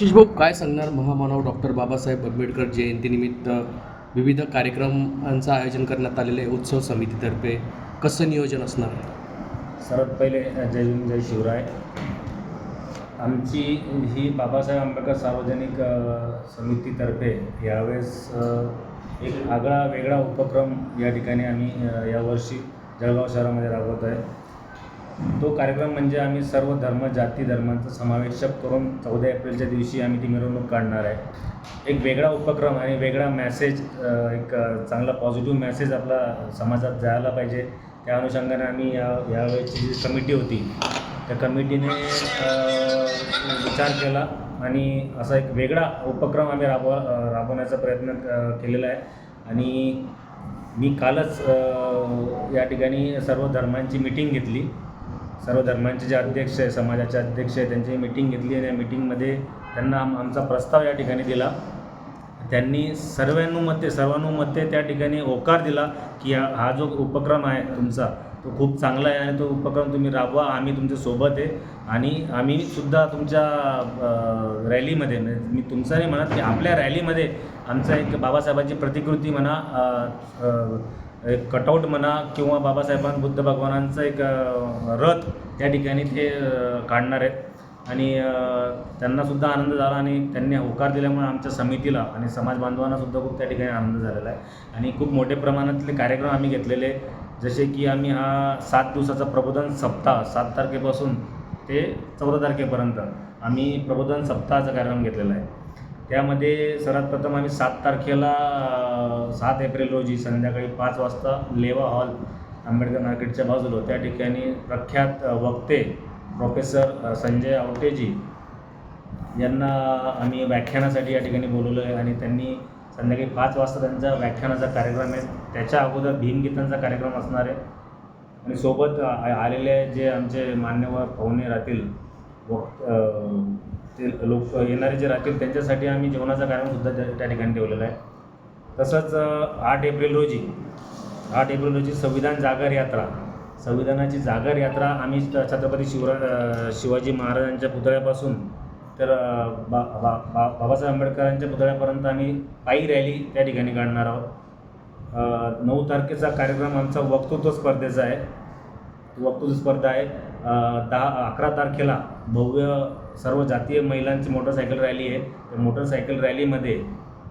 भाऊ काय सांगणार महामानव डॉक्टर बाबासाहेब आंबेडकर जयंतीनिमित्त? विविध कार्यक्रमांचं आयोजन करण्यात आलेलं आहे उत्सव समितीतर्फे. कसं नियोजन असणार? सर्वात पहिले जय जय शिवराय. आमची ही बाबासाहेब आंबेडकर सार्वजनिक समितीतर्फे यावेळेस एक आगळा वेगळा उपक्रम या ठिकाणी आम्ही यावर्षी जळगाव शहरामध्ये राबवत आहे. तो कार्यक्रम म्हणजे आम्ही सर्व धर्म जाती धर्मांचा समावेशक करून चौदा एप्रिलच्या दिवशी आम्ही ती मिरवणूक काढणार आहे. एक वेगळा उपक्रम आणि वेगळा मॅसेज एक चांगला पॉझिटिव्ह मेसेज आपला समाजात जायला पाहिजे. त्या अनुषंगाने आम्ही या यावेळेची जी कमिटी होती त्या कमिटीने विचार केला आणि असा एक वेगळा उपक्रम आम्ही राबव राबवण्याचा प्रयत्न केलेला आहे. आणि मी कालच या ठिकाणी सर्व धर्मांची मिटिंग घेतली. सर्व धर्मांचे जे अध्यक्ष आहे समाजाचे अध्यक्ष आहे त्यांची मिटिंग घेतली आणि या मिटिंगमध्ये त्यांना आम आमचा प्रस्ताव या ठिकाणी दिला. त्यांनी सर्वानुमते सर्वानुमते त्या ठिकाणी होकार दिला की हा हा जो उपक्रम आहे तुमचा तो खूप चांगला आहे आणि तो उपक्रम तुम्ही राबवा आम्ही तुमच्यासोबत आहे. आणि आम्ही सुद्धा तुमच्या रॅलीमध्ये म्हणजे मी तुमचं नाही म्हणत की आपल्या रॅलीमध्ये आमचा एक बाबासाहेबांची प्रतिकृती म्हणा एक कटआउट म्हणा किंवा बाबासाहेबां बुद्ध भगवानांचं एक रथ त्या ठिकाणी ते काढणार आहेत. आणि त्यांनासुद्धा आनंद झाला आणि त्यांनी होकार दिल्यामुळे आमच्या समितीला आणि समाज बांधवांनासुद्धा खूप त्या ठिकाणी आनंद झालेला आहे. आणि खूप मोठ्या प्रमाणातले कार्यक्रम आम्ही घेतलेले जसे की आम्ही हा सात दिवसाचा प्रबोधन सप्ताह सात तारखेपासून ते चौदा तारखेपर्यंत आम्ही प्रबोधन सप्ताहाचा कार्यक्रम घेतलेला आहे. त्यामध्ये सर्वात प्रथम आम्ही सात तारखेला सात एप्रिल रोजी संध्याकाळी पाच वाजता लेवा हॉल आंबेडकर मार्केटच्या बाजूला त्या ठिकाणी प्रख्यात वक्ते प्रोफेसर संजय आवटेजी यांना आम्ही व्याख्यानासाठी या ठिकाणी बोलवलं आहे आणि त्यांनी संध्याकाळी पाच वाजता त्यांचा व्याख्यानाचा कार्यक्रम आहे. त्याच्या अगोदर भीमगीतांचा कार्यक्रम असणार आहे. आणि सोबत आलेले जे आमचे मान्यवर पाहुणे राहतील वक्त ते लोक येणारे जे राहतील त्यांच्यासाठी आम्ही जेवणाचा कार्यक्रमसुद्धा त्या त्या ठिकाणी ठेवलेला आहे. तसंच आठ एप्रिल रोजी आठ एप्रिल रोजी संविधान जागर यात्रा. संविधानाची जागर यात्रा आम्ही छत्रपती शिवरा शिवाजी महाराजांच्या पुतळ्यापासून तर बा बा बा बाबासाहेब आंबेडकरांच्या पुतळ्यापर्यंत आम्ही पायी रॅली त्या ठिकाणी काढणार आहोत. नऊ तारखेचा कार्यक्रम आमचा वक्तृत्व स्पर्धेचा आहे. वक्तृत्व स्पर्धा आहे. दहा अकरा तारखेला भव्य सर्व जातीय महिलांची मोटरसायकल रॅली आहे. त्या मोटरसायकल रॅलीमध्ये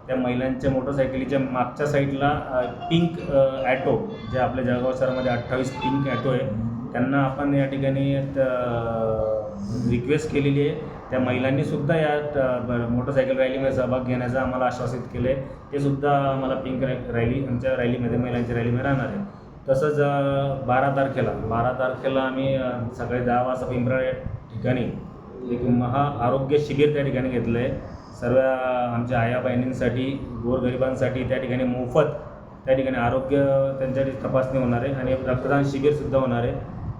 त्या महिलांच्या मोटरसायकलीच्या मागच्या साईडला पिंक ॲटो जे आपल्या जळगाव शहरामध्ये अठ्ठावीस पिंक ॲटो आहे. त्यांना आपण या ठिकाणी रिक्वेस्ट केलेली आहे. त्या महिलांनी सुद्धा या ब- मोटरसायकल रॅलीमध्ये सहभाग घेण्याचं आम्हाला आश्वासित केलं आहे. ते सुद्धा आम्हाला पिंक रॅ रॅली आमच्या रॅलीमध्ये महिलांच्या रॅलीमध्ये राहणार आहे. तसंच बारा तारखेला बारा तारखेला आम्ही सकाळी दहा वाजता पिंपरा या ठिकाणी एक महा आरोग्य शिबिर त्या ठिकाणी घेतलं आहे सर्व आमच्या आया बहिणींसाठी गोरगरिबांसाठी त्या ठिकाणी मोफत त्या ठिकाणी आरोग्य त्यांच्यासाठी तपासणी होणार आहे आणि रक्तदान शिबिरसुद्धा होणार आहे.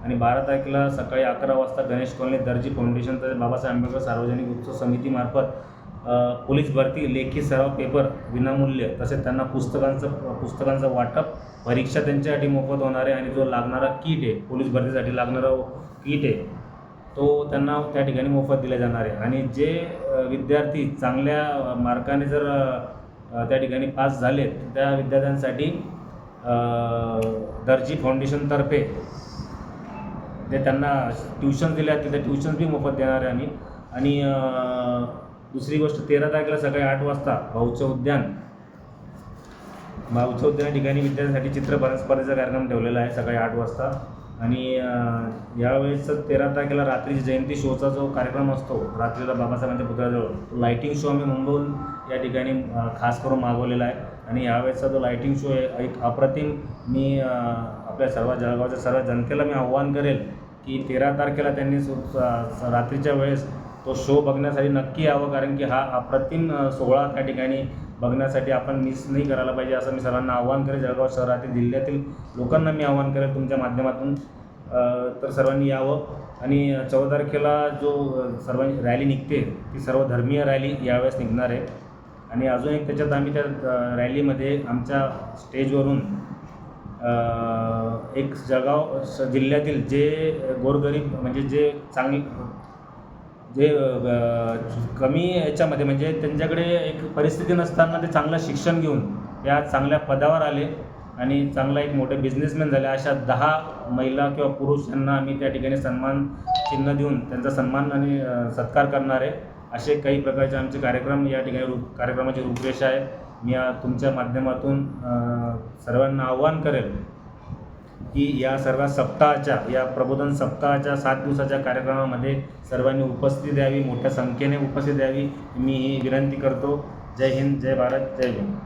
आणि बारा तारखेला सकाळी अकरा वाजता गणेश कॉलनी दर्जी फाउंडेशन तसेच बाबासाहेब आंबेडकर सार्वजनिक उत्सव समितीमार्फत पोलीस भरती लेखी सराव पेपर विनामूल्य तसेच त्यांना पुस्तकांचं पुस्तकांचं वाटप परीक्षा त्यांच्यासाठी मोफत होणार आहे आणि जो लागणारा किट आहे पोलीस भरतीसाठी लागणारा किट आहे तो त्यांना त्या ठिकाणी मोफत दिला जाणार आहे. आणि जे विद्यार्थी चांगल्या मार्काने जर त्या ठिकाणी पास झाले तर त्या विद्यार्थ्यांसाठी दर्जी फाउंडेशनतर्फे ते त्यांना ट्युशन दिल्या तिथे ट्युशन्स बी मोफत देणार आहे आम्ही. आणि दुसरी गोष्ट तेरा तारखेला सकाळी आठ वाजता भाऊचं उद्यान. भाऊचं उद्यान ठिकाणी विद्यार्थ्यांसाठी चित्रपट स्पर्धेचा कार्यक्रम ठेवलेला आहे सकाळी आठ वाजता. आणि अ, यावेळेस तेरा तारखेला रात्री जयंती शोचा जो कार्यक्रम असतो रात्रीला बाबासाहेबांच्या पुतळ्याजवळ लाईटिंग शो आम्ही मुंबईहून या ठिकाणी खास करून मागवलेला आहे. आणि यावेळेसचा जो लाईटिंग शो आहे एक अप्रतिम मी आपल्या सर्व जळगावच्या सर्व जनतेला मी आव्हान करेल की तेरा तारखेला त्यांनी सु- रात्रीच्या वेळेस तो शो बघण्यासाठी नक्की यावं कारण की हा अप्रतिम सोहळा त्या ठिकाणी बघण्यासाठी आपण मिस नाही करायला पाहिजे असं मी सर्वांना आव्हान करेल जळगाव शहरातील जिल्ह्यातील लोकांना मी आव्हान करेल तुमच्या माध्यमातून तर सर्वांनी यावं. आणि चौदा तारखेला जो सर्वांची रॅली निघते ती सर्व धर्मीय रॅली यावेळेस निघणार आहे. आणि अजून एक त्याच्यात आम्ही त्या रॅलीमध्ये आमच्या स्टेजवरून एक जळगाव स- जिल्ह्यातील जे गोरगरीब म्हणजे जे चांगले जे कमी याच्यामध्ये म्हणजे त्यांच्याकडे एक परिस्थिती नसताना ते चांगलं शिक्षण घेऊन ते आज चांगल्या पदावर आले आणि चांगला एक मोठे बिझनेसमॅन झाले. अशा दहा महिला किंवा पुरुष यांना आम्ही त्या ठिकाणी सन्मान चिन्ह देऊन त्यांचा सन्मान आणि सत्कार करणार आहे. असे काही प्रकारचे आमचे कार्यक्रम या ठिकाणी रूप कार्यक्रमाची रूपरेषा आहे. मी या तुमच्या माध्यमातून सर्वांना आव्हान करेल की या सर्व सप्ताहाच्या या प्रबोधन सप्ताहाच्या सात दिवसाच्या कार्यक्रमामध्ये सर्वांनी उपस्थिती द्यावी मोठ्या संख्येने उपस्थिती द्यावी. मी ही विनंती करतो. जय हिंद जय भारत जय हिंद